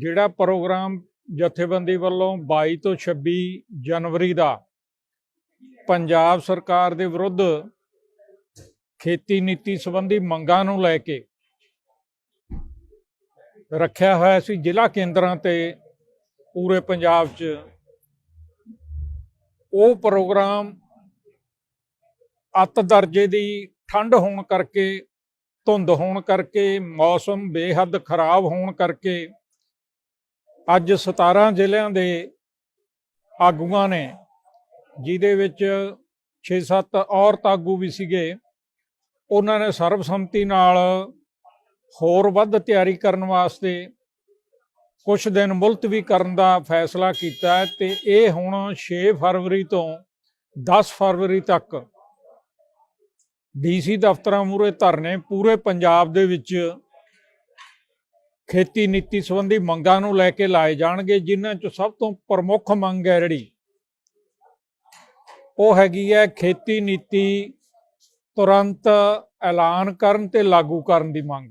ਜਿਹੜਾ ਪ੍ਰੋਗਰਾਮ ਜਥੇਬੰਦੀ ਵੱਲੋਂ 22 ਤੋਂ 26 ਜਨਵਰੀ ਦਾ ਪੰਜਾਬ ਸਰਕਾਰ ਦੇ ਵਿਰੁੱਧ ਖੇਤੀ ਨੀਤੀ ਸੰਬੰਧੀ ਮੰਗਾਂ ਨੂੰ ਲੈ ਕੇ ਰੱਖਿਆ ਹੋਇਆ ਸੀ, ਜ਼ਿਲ੍ਹਾ ਕੇਂਦਰਾਂ ਤੇ ਪੂਰੇ ਪੰਜਾਬ 'ਚ, ਉਹ ਪ੍ਰੋਗਰਾਮ ਅੱਤ ਦਰਜੇ ਦੀ ਠੰਡ ਹੋਣ ਕਰਕੇ, ਧੁੰਦ ਹੋਣ ਕਰਕੇ, ਮੌਸਮ ਬੇਹੱਦ ਖਰਾਬ ਹੋਣ ਕਰਕੇ ਅੱਜ 17 ਜ਼ਿਲ੍ਹਿਆਂ ਦੇ ਆਗੂਆਂ ਨੇ, ਜਿਹਦੇ ਵਿੱਚ 6-7 ਔਰਤ ਆਗੂ ਵੀ ਸੀਗੇ, ਉਹਨਾਂ ਨੇ ਸਰਬਸੰਮਤੀ ਨਾਲ ਹੋਰ ਵੱਧ ਤਿਆਰੀ ਕਰਨ ਵਾਸਤੇ ਕੁਝ ਦਿਨ ਮੁਲਤਵੀ ਕਰਨ ਦਾ ਫੈਸਲਾ ਕੀਤਾ ਹੈ ਤੇ ਇਹ ਹੁਣ 6 ਫਰਵਰੀ ਤੋਂ 10 ਫਰਵਰੀ ਤੱਕ ਡੀਸੀ ਦਫ਼ਤਰਾਂ ਮੂਹਰੇ ਧਰਨੇ ਪੂਰੇ ਪੰਜਾਬ ਦੇ ਵਿੱਚ ਖੇਤੀ ਨੀਤੀ ਸੰਬੰਧੀ ਮੰਗਾਂ ਨੂੰ ਲੈ ਕੇ ਲਾਏ ਜਾਣਗੇ, ਜਿਨ੍ਹਾਂ 'ਚ ਸਭ ਤੋਂ ਪ੍ਰਮੁੱਖ ਮੰਗ ਹੈ ਜਿਹੜੀ। ਉਹ ਹੈਗੀ ਹੈ ਖੇਤੀ ਨੀਤੀ ਤੁਰੰਤ ਐਲਾਨ ਕਰਨ ਤੇ ਲਾਗੂ ਕਰਨ ਦੀ ਮੰਗ।